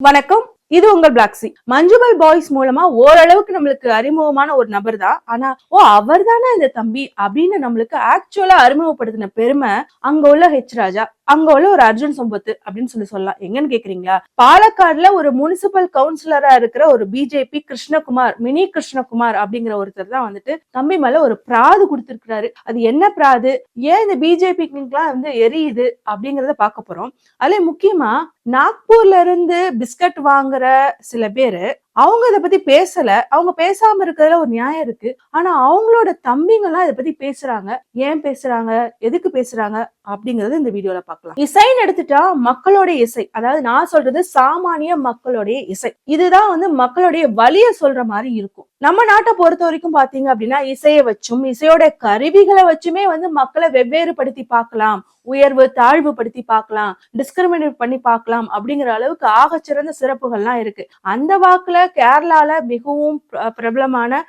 வணக்கம். இது உங்கள் பிளாக்ஸி மஞ்சுமல் பாய்ஸ் மூலமா ஓரளவுக்கு நம்மளுக்கு அறிமுகமான ஒரு நபர் தான் ஆனா ஓ அவர் தானே இந்த தம்பி அப்படின்னு நம்மளுக்கு ஆக்சுவலா அறிமுகப்படுத்தின பெருமை அங்க உள்ள ஹெச் ராஜா அங்க உள்ள ஒரு அர்ஜுன் சம்பத்து அப்படின்னு சொல்லி சொல்லலாம். எங்கன்னு கேக்குறீங்களா? பாலக்காடுல ஒரு முனிசிபல் கவுன்சிலரா இருக்கிற ஒரு பிஜேபி கிருஷ்ணகுமார் மினி கிருஷ்ணகுமார் அப்படிங்கிற ஒருத்தர் தான் வந்துட்டு தம்பி மேல ஒரு பிராது கொடுத்திருக்கிறாரு. அது என்ன பிராது? ஏன் இந்த பிஜேபிக்குலாம் வந்து எரியுது அப்படிங்கறத பார்க்க போறோம். அதுல முக்கியமா நாக்பூர்ல இருந்து பிஸ்கட் வாங்க வாங்குற சில பேரு அவங்க இதை பத்தி பேசல. அவங்க பேசாம இருக்கிறதுல ஒரு நியாயம் இருக்கு. ஆனா அவங்களோட தம்பிங்கெல்லாம் இதை பத்தி பேசுறாங்க. ஏன் பேசுறாங்க? எதுக்கு பேசுறாங்க? அப்படிங்கறது இந்த வீடியோல பார்க்கலாம். இசைன்னு எடுத்துட்டா மக்களுடைய இசை. அதாவது நான் சொல்றது சாமானிய மக்களுடைய இசை. இதுதான் வந்து மக்களுடைய வழிய சொல்ற மாதிரி இருக்கும். நம்ம நாட்டை பொறுத்த வரைக்கும் பாத்தீங்க அப்படின்னா இசையை வச்சும் இசையோட கருவிகளை வச்சுமே வந்து மக்களை வெவ்வேறுபடுத்தி பார்க்கலாம். உயர்வு தாழ்வு படுத்தி பார்க்கலாம். டிஸ்கிரிமினேட் பண்ணி பார்க்கலாம். அப்படிங்கிற அளவுக்கு ஆகச்சிறந்த சிறப்புகள்லாம் இருக்கு. அந்த வாக்குல கேரளால மிகவும் பிரபலமான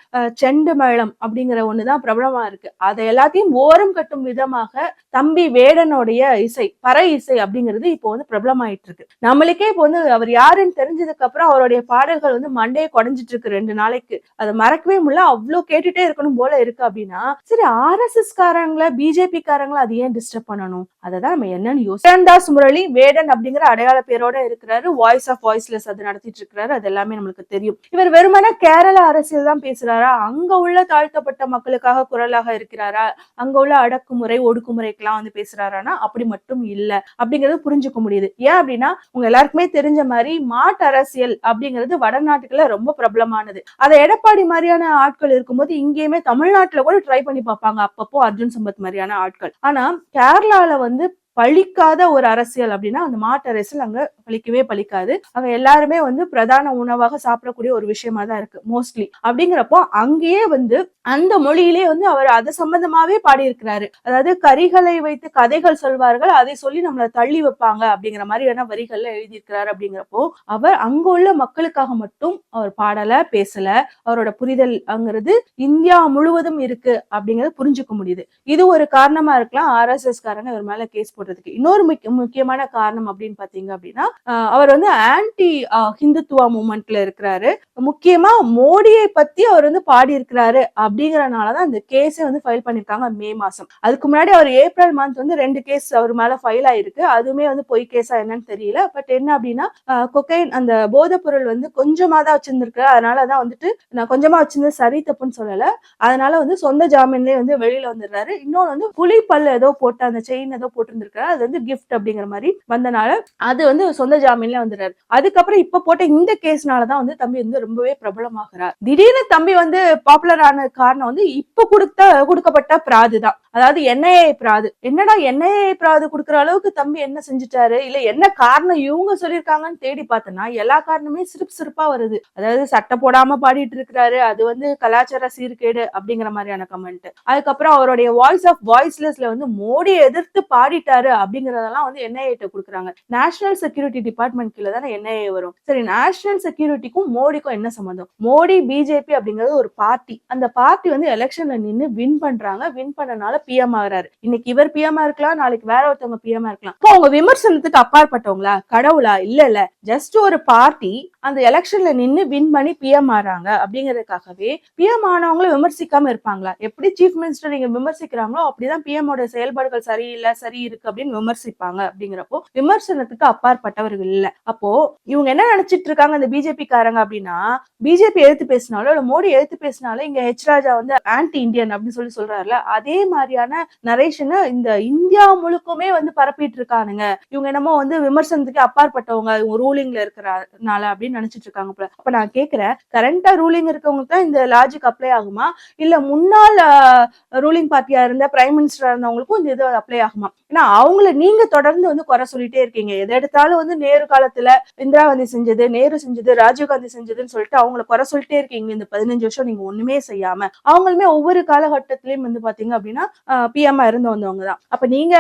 செண்டு மேளம் அப்படிங்கிற ஒண்ணுதான் பிரபலமா இருக்கு. அதை எல்லாத்தையும் ஓரம் கட்டும் விதமாக தம்பி வேடனுடைய இசை பறை இசை அப்படிங்கிறது இப்போ வந்து பிரபலமாயிட்டு இருக்கு. நம்மளுக்கே இப்போ வந்து அவர் யாருன்னு தெரிஞ்சதுக்கு அப்புறம் அவருடைய பாடல்கள் வந்து மண்டையை குறைஞ்சிட்டு இருக்கு ரெண்டு நாளைக்கு. அதை மறக்கவே முடியல. அவ்வளோ கேட்டுட்டே இருக்கணும் போல இருக்கு அப்படின்னா சரி ஆர்எஸ்எஸ் காரங்களை பிஜேபி காரங்களை அது ஏன் டிஸ்டர்ப் பண்ணணும்? அதை தான் நம்ம என்னன்னு யோசிச்சு முரளி வேடன் அப்படிங்கிற அடையாள பேரோட இருக்கிறாரு. வாய்ஸ் ஆஃப் வாய்ஸ்லெஸ் அது நடத்திட்டு இருக்கிறாரு. அது எல்லாமே நம்மளுக்கு தெரியும். இவர் வெறுமன கேரள அரசியல் தான் பேசுறாரா? அங்க உள்ள தாழ்த்தப்பட்ட மக்களுக்காக குரலாக இருக்கிறாரா? அங்க உள்ள அடக்குமுறை ஒடுக்குமுறைக்கெல்லாம் வந்து பேசுறாரானா? அப்படி மட்டும் இல்ல. அப்படிங்கறது புரிஞ்சுக்க முடியுது. ஏன் அப்படின்னா உங்க எல்லாருக்குமே தெரிஞ்ச மாதிரி மாட்டு அரசியல் அப்படிங்கிறது வடநாட்டுக்குள்ள ரொம்ப பிரபலமானது. அதை எடப்பாடி மாதிரியான ஆட்கள் இருக்கும்போது இங்கேயுமே தமிழ்நாட்டுல கூட ட்ரை பண்ணி பார்ப்பாங்க. அப்பப்போ அர்ஜுன் சம்பத் மாதிரியான ஆட்கள். ஆனா கேரளால வந்து பழிக்காத ஒரு அரசியல் அப்படின்னா அந்த மாட்டு அரசியல் அங்க பழிக்கவே பழிக்காது. அங்க எல்லாருமே வந்து பிரதான உணவாக சாப்பிடக்கூடிய ஒரு விஷயமா தான் இருக்கு மோஸ்ட்லி அப்படிங்கிறப்போ அங்கேயே வந்து அந்த மொழியிலே வந்து அவர் அது சம்பந்தமாவே பாடியிருக்கிறாரு. அதாவது கரிகளை வைத்து கதைகள் சொல்வார்கள் அதை சொல்லி நம்மளை தள்ளி வைப்பாங்க அப்படிங்கிற மாதிரியான வரிகள்ல எழுதியிருக்கிறாரு அப்படிங்கிறப்போ அவர் அங்க உள்ள மக்களுக்காக மட்டும் அவர் பாடல பேசல. அவரோட புரிதல் அங்கிறது இந்தியா முழுவதும் இருக்கு அப்படிங்கறத புரிஞ்சுக்க முடியுது. இது ஒரு காரணமா இருக்கலாம் ஆர்எஸ்எஸ் காரங்க இவர் மேல கேஸ் போடுறதுக்கு இன்னொரு முக்கியமான காரணம் அப்படின்னு பாத்தீங்க அப்படின்னா அவர் வந்து ஆன்டி ஹிந்துத்துவா மூமெண்ட்ல இருக்கிறாரு. முக்கியமா மோடியை பத்தி அவர் வந்து பாடி இருக்கிறாரு அப்படிங்கறனாலதான் அந்த கேஸை வந்து ஃபைல் பண்ணிருக்காங்க மே மாசம். அதுக்கு முன்னாடி அவர் ஏப்ரல் மந்த் வந்து ரெண்டு கேஸ் அவர் மேல ஃபைல் ஆயிருக்கு. அதுவுமே வந்து பொய் கேஸா என்னன்னு தெரியல. பட் என்ன அப்படின்னா கொக்கைன் அந்த போதைப் பொருள் வந்து கொஞ்சமா தான் வச்சிருந்திருக்கு. அதனாலதான் வந்துட்டு நான் கொஞ்சமா வச்சிருந்தது சரி தப்புன்னு சொல்லல. அதனால வந்து சொந்த ஜாமீன்லயே வந்து வெளியில வந்துடுறாரு. இன்னொன்னு வந்து புலி பல்லு ஏதோ போட்டு அந்த செயின் ஏதோ போட்டிருந்திருக்காரு அது வந்து கிஃப்ட் அப்படிங்கிற மாதிரி வந்தனால அது வந்து சொந்த ஜாமீன்ல வந்துடுறாரு. அதுக்கப்புறம் இப்ப போட்ட இந்த கேஸ்னாலதான் வந்து தம்பி வந்து ரொம்பவே பிரபலமாகிறார். திடீர்னு தம்பி வந்து பாப்புலர் ஆன காரணம் வந்து இப்ப கொடுத்த கொடுக்கப்பட்ட பிராது தான். அதாவது என்ஐஏ பிராது. என்னடா என்ஐஏ பிராது கொடுக்குற அளவுக்கு தம்பி என்ன செஞ்சுட்டாரு? இல்ல என்ன காரணம் இவங்க சொல்லியிருக்காங்கன்னு தேடி பார்த்தனா எல்லா காரணமே சிரிப்பு சிரிப்பா வருது. அதாவது சட்டை போடாம பாடிட்டு இருக்கிறாரு அது வந்து கலாச்சார சீர்கேடு அப்படிங்கிற மாதிரியான கமெண்ட் அதுக்கப்புறம் அவருடைய வாய்ஸ் ஆஃப் வாய்ஸ்லெஸ்ல வந்து மோடி எதிர்த்து பாடிட்டாரு. அப்படிங்கறதெல்லாம் வந்து என்ஐஏ கொடுக்குறாங்க. நேஷனல் செக்யூரிட்டி டிபார்ட்மெண்ட் கீழே தானே என்ஐஏ வரும். சரி நேஷனல் செக்யூரிட்டிக்கும் மோடிக்கும் என்ன சம்மந்தம் மோடி பிஜேபி அப்படிங்கிறது ஒரு பார்ட்டி. அந்த பார்ட்டி வந்து எலெக்ஷன்ல நின்னு வின் பண்றாங்க. வின் பண்ணனால பிஎம் ஆகுறாரு. இன்னைக்கு இவர் பிஎம் இருக்கலாம் நாளைக்கு வேற ஒருத்தவங்க பிஎம் இருக்கலாம். இப்போ அவங்க விமர்சனத்துக்கு அப்பாற்பட்டவங்களா? கடவுளா? இல்ல இல்ல. ஜஸ்ட் ஒரு பார்ட்டி அந்த எலெக்ஷன்ல நின்று வின் பண்ணி பிஎம் ஆறாங்க. அப்படிங்கறதுக்காகவே பிஎம் ஆனவங்களும் விமர்சிக்காம இருப்பாங்களா? எப்படி சீஃப் மினிஸ்டர் நீங்க விமர்சிக்கிறாங்களோ அப்படிதான் பிஎம் ஓட செயல்பாடுகள் சரியில்லை சரி இருக்கு அப்படின்னு விமர்சிப்பாங்க. அப்படிங்கிறப்போ விமர்சனத்துக்கு அப்பாற்பட்டவர்கள் இல்லை. அப்போ இவங்க என்ன நினைச்சிட்டு இருக்காங்க இந்த பிஜேபி காரங்க அப்படின்னா பிஜேபி எழுத்து பேசினாலோ இல்ல மோடி எழுத்து பேசினாலும் இங்க ஹெச் ராஜா வந்து ஆன்டி இந்தியன் அப்படின்னு சொல்லி சொல்றாருல அதே மாதிரியான நரேஷனை இந்த இந்தியா முழுக்குமே வந்து பரப்பிட்டு இருக்கானுங்க. இவங்க என்னமோ வந்து விமர்சனத்துக்கு அப்பாற்பட்டவங்க இவங்க ரூலிங்ல இருக்கிறனால அப்படின்னு நினைச்சிட்டு இருக்காங்க போல. அப்ப நான் கேக்குறேன் கரண்டா ரூலிங் இருக்கவங்களுக்கு தான் இந்த லாஜிக் அப்ளை ஆகுமா? இல்ல முன்னாள் ரூலிங் பார்ட்டியா இருந்த பிரைம் மினிஸ்டரா இருந்தவங்களுக்கும் இந்த இது அப்ளை ஆகுமா? ஏன்னா அவங்கள நீங்க தொடர்ந்து வந்து குறை சொல்லிட்டே இருக்கீங்க. எதை எடுத்தாலும் வந்து நேரு காலத்துல இந்திரா காந்தி செஞ்சது நேரு செஞ்சது ராஜீவ் காந்தி செஞ்சதுன்னு சொல்லிட்டு அவங்கள குறை சொல்லிட்டே இருக்கீங்க. இந்த பதினஞ்சு வருஷம் நீங்க ஒண்ணுமே செய்யாம. அவங்களுமே ஒவ்வொரு காலகட்டத்திலயும் வந்து பாத்தீங்க அப்படின்னா பிஎம்ஆ இருந்து வந்தவங்க தான். அப்ப நீங்க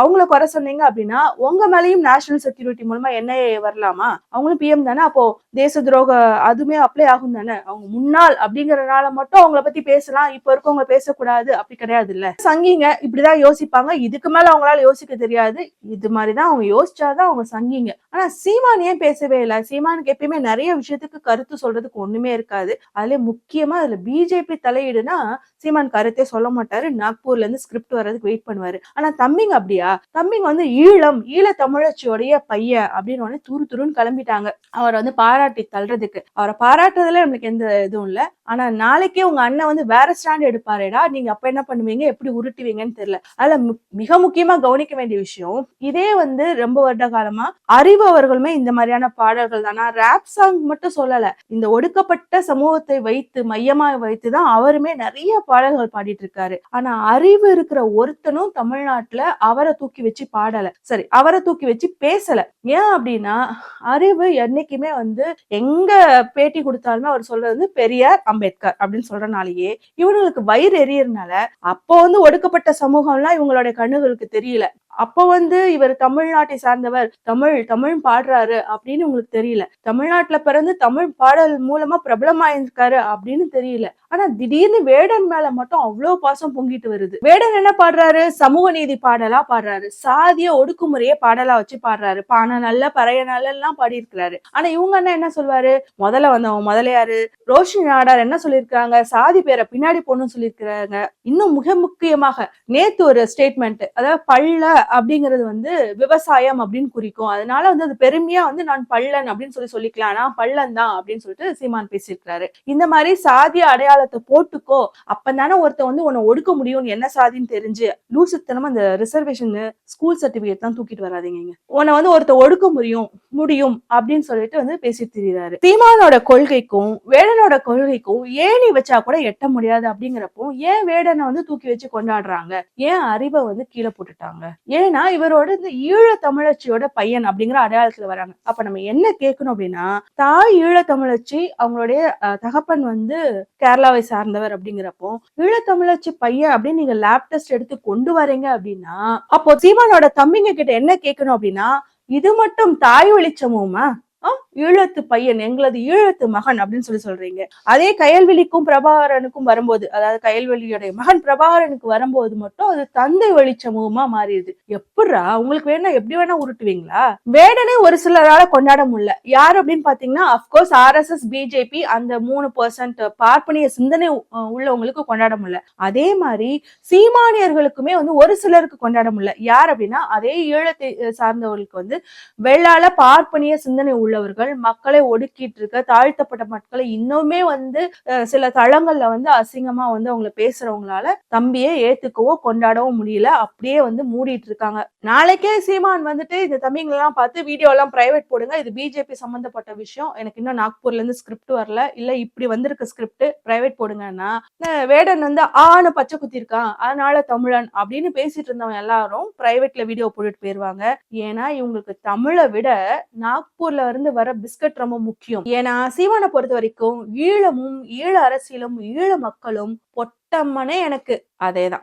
அவங்கள குறை சொன்னீங்க அப்படின்னா உங்க மேலயும் நேஷனல் செக்யூரிட்டி மூலமா என்ஐஏ வரலாமா? அவங்களும் பிஎம் தானே? அப்போ தேச துரோக அதுவுமே அப்ளை ஆகும் தானே? அவங்க முன்னாள் அப்படிங்கறதுனால மட்டும் அவங்கள பத்தி பேசலாம். இப்ப இருக்கவங்க பேசக்கூடாது. அப்படி கிடையாது இல்ல சங்கிங்க இப்படிதான் யோசிப்பாங்க. இதுக்கு மேல அவங்களால யோசிக்க தெரியாது. இது மாதிரிதான் அவங்க யோசிச்சாதான் அவங்க சங்கிங்க. ஆனா சீமான் ஏன் பேசவே இல்லை? சீமானுக்கு எப்பயுமே நிறைய விஷயத்துக்கு கருத்து சொல்றதுக்கு ஒண்ணுமே இருக்காது. அதுல முக்கியமா அதுல பிஜேபி தலையீடுனா சீமான் கருத்தே சொல்ல மாட்டாரு. நாக்பூர்ல இருந்து ஸ்கிரிப்ட் வர்றதுக்கு வெயிட் பண்ணுவாரு. ஆனா தம்பிங்க அப்படியா? தம்பிங்க வந்து ஈழம் ஈழ தமிழச்சியோடைய பையன் அப்படின்னு உடனே துரு துருன்னு கிளம்பிட்டாங்க. அவர் வந்து பாராட்டி தள்ளுறதுக்கு. அவரை பாராட்டுறதுல நம்மளுக்கு எந்த இதுவும் இல்லை. ஆனா நாளைக்கே உங்க அண்ணன் வந்து வேற ஸ்டாண்ட் எடுப்பாரேடா. நீங்க அப்ப என்ன பண்ணுவீங்க? எப்படி உருட்டுவீங்கன்னு தெரியல. அதுல மிக முக்கியமா கவனிக்க வேண்டிய விஷயம் இதே வந்து ரொம்ப வருட காலமா அறிவு அவர்களுமே இந்த மாதிரியான பாடல்கள் தான். ரேப் சாங் மட்டும் சொல்லல. இந்த ஒடுக்கப்பட்ட சமூகத்தை வைத்து மையமாக வைத்து தான் அவருமே நிறைய பாடல்கள் பாடிட்டு இருக்காரு ஆனா அறிவு இருக்கிற ஒருத்தனும் தமிழ்நாட்டுல அவரை தூக்கி வச்சு பாடல. சரி அவரை தூக்கி வச்சு பேசல. ஏன் அப்படின்னா அறிவு என்னைக்குமே வந்து எங்க பேட்டி கொடுத்தாலுமே அவர் சொல்றது வந்து பெரியார் அம்பேத்கர் அப்படின்னு சொல்றனாலேயே இவங்களுக்கு வயிறு எரியறனால அப்போ வந்து ஒடுக்கப்பட்ட சமூகம்லாம் இவங்களுடைய கண்ணுகளுக்கு தெரியல. அப்போ வந்து இவர் தமிழ்நாட்டை சார்ந்தவர். தமிழ் தமிழ் பாடுறாரு அப்படின்னு உங்களுக்கு தெரியல. தமிழ்நாட்டுல பிறந்து தமிழ் பாடல் மூலமா பிரபலமாயிருக்காரு அப்படின்னு தெரியல. ஆனா திடீர்னு வேடன் மேல மட்டும் அவ்வளவு பாசம் பொங்கிட்டு வருது. வேடன் என்ன பாடுறாரு? சமூக நீதி பாடலா பாடுறாரு. சாதிய ஒடுக்குமுறைய பாடலா வச்சு பாடுறாரு. பானை நல்ல பறைய நல்லெல்லாம் பாடியிருக்கிறாரு. ஆனா இவங்க அண்ணா என்ன சொல்வாரு? முதல்ல வந்தவன் முதலையாரு. ரோஷினி நாடார் என்ன சொல்லியிருக்காங்க? சாதி பேரை பின்னாடி போகணும்னு சொல்லியிருக்கிறாங்க. இன்னும் மிக முக்கியமாக நேத்து ஒரு ஸ்டேட்மெண்ட் அதாவது பள்ள அப்படிங்கிறது வந்து விவசாயம் அப்படின்னு குறிக்கும். அதனால வந்து அது பெருமையா வந்து நான் பள்ளன் அப்படின்னு சொல்லி சொல்லிக்கலாம். நான் பள்ளன் தான் அப்படின்னு சொல்லிட்டு சீமான் பேசியிருக்கிறாரு. இந்த மாதிரி சாதிய அடையாளத்தை போட்டுக்கோ. அப்பதானே ஒருத்தன் வந்து உன்னை ஒடுக்க முடியும் என்ன சாதின்னு தெரிஞ்சு லூசுத்தனமா அந்த ரிசர்வேஷன் ஸ்கூல் சர்டிபிகேட் தான் தூக்கிட்டு வராதீங்க உன்னை வந்து ஒருத்த ஒடுக்க முடியும் முடியும் அப்படின்னு சொல்லிட்டு வந்து பேசிட்டு திரிகிறாரு சீமானோட கொள்கைக்கும் வேடனோட கொள்கைக்கும் ஏணி வச்சா கூட எட்ட முடியாது அப்படிங்கிறப்போ ஏன் வேடனை வந்து தூக்கி வச்சு கொண்டாடுறாங்க? ஏன் அறிவை வந்து கீழே போட்டுட்டாங்க? ஏன்னா இவரோட இந்த ஈழ தமிழச்சியோட பையன் அப்படிங்கிற அடையாளத்துல வராங்க. அப்ப நம்ம என்ன கேட்கணும் அப்படின்னா தாய் ஈழ தமிழச்சி அவங்களுடைய அஹ், தகப்பன் வந்து கேரளாவை சார்ந்தவர் அப்படிங்கிறப்போ ஈழ தமிழச்சி பையன் அப்படின்னு நீங்க லேப் டெஸ்ட் எடுத்து கொண்டு வரீங்க அப்படின்னா அப்போ சீமானோட தம்பிங்க கிட்ட என்ன கேட்கணும் அப்படின்னா இது மட்டும் தாய் வெளிச்சமுமா? ஆ, ஈழத்து பையன் எங்களது ஈழத்து மகன் அப்படின்னு சொல்லி சொல்றீங்க. அதே கயல்வெளிக்கும் பிரபாகரனுக்கும் வரும்போது அதாவது கயல்வெளியுடைய மகன் பிரபாகரனுக்கு வரும்போது மட்டும் அது தந்தை வெளிச்சமுகமா மாறிடுது. எப்படா உங்களுக்கு வேணா எப்படி வேணா உருட்டுவீங்களா? வேடனே ஒரு சிலரால கொண்டாட முடியல. யார் அப்படின்னு பாத்தீங்கன்னா அப்கோர்ஸ் ஆர்எஸ்எஸ் பிஜேபி அந்த மூணு பர்சன்ட் பார்ப்பனிய சிந்தனை உள்ளவங்களுக்கு கொண்டாட முடியல. அதே மாதிரி சீமானியர்களுக்குமே வந்து ஒரு சிலருக்கு கொண்டாட முடியல. யார் அப்படின்னா அதே ஈழத்தை சார்ந்தவர்களுக்கு வந்து வெள்ளால பார்ப்பனிய சிந்தனை உள்ளவர்கள். மக்களை ஒடுக்கிட்டு இருக்க தாழ்த்தப்பட்ட மக்களை இன்னுமே வந்து சில தளங்கள்ல வந்து அசிங்கமா வந்து அவங்கள பேசுறவங்களால தம்பியை ஏத்துக்கவோ கொண்டாடவும் முடியல. அப்படியே வந்து மூடிட்டு இருக்காங்க. நாளைக்கே சீமான் வந்துட்டு இந்த தம்பிங்களை எல்லாம் பார்த்து வீடியோ எல்லாம் பிரைவேட் போடுங்க. இது பிஜேபி சம்பந்தப்பட்ட விஷயம். எனக்கு இன்னும் நாக்பூர்ல இருந்து ஸ்கிரிப்ட் வரல. இல்ல இப்படி வந்திருக்க ஸ்கிரிப்ட் பிரைவேட் போடுங்கன்னா வேடன் வந்து ஆணு பச்சை குத்திருக்கான். அதனால தமிழன் அப்படின்னு பேசிட்டு இருந்தவங்க எல்லாரும் பிரைவேட்ல வீடியோ போட்டுட்டு போயிருவாங்க. ஏன்னா இவங்களுக்கு தமிழை விட நாக்பூர்ல இருந்து வர வர பிஸ்கட் ரொம்ப முக்கியம். ஏன்னா சீமானை பொறுத்த வரைக்கும் ஈழமும் ஈழ அரசியலும் ஈழ மக்களும் பொட்டம்மனே எனக்கு. அதேதான்.